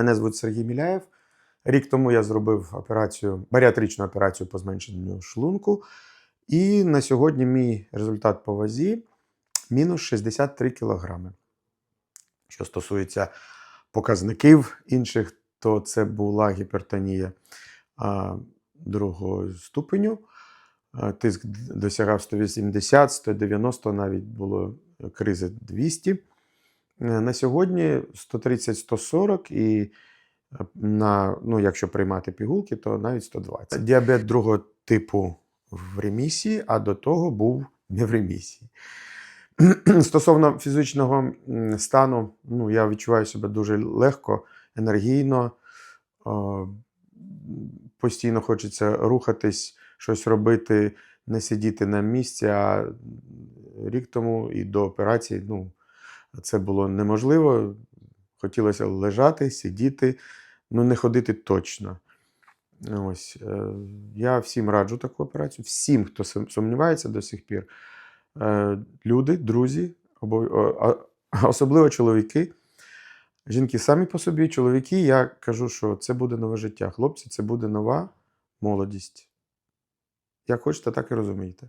Мене звуть Сергій Міляєв. Рік тому я зробив операцію, баріатричну операцію по зменшенню шлунку. І на сьогодні мій результат по вазі мінус 63 кілограми. Що стосується показників інших, то це була гіпертонія другого ступеню. Тиск досягав 180, 190, навіть було кризи 200. Е, На сьогодні 130-140 і е, на, ну, якщо приймати пігулки, то навіть 120. Діабет другого типу в ремісії, а до того був не в ремісії. Стосовно фізичного стану, ну, я відчуваю себе дуже легко, енергійно. е, Постійно хочеться рухатись, щось робити, не сидіти на місці. А рік тому і до операції ну, це було неможливо. Хотілося лежати, сидіти, ну не ходити точно. Ось, е, я всім раджу таку операцію, всім, хто сумнівається до сих пір. Е, Люди, друзі, особливо чоловіки. Жінки самі по собі, чоловіки, я кажу, що це буде нове життя. Хлопці, це буде нова молодість. Як хочете, так і розумієте.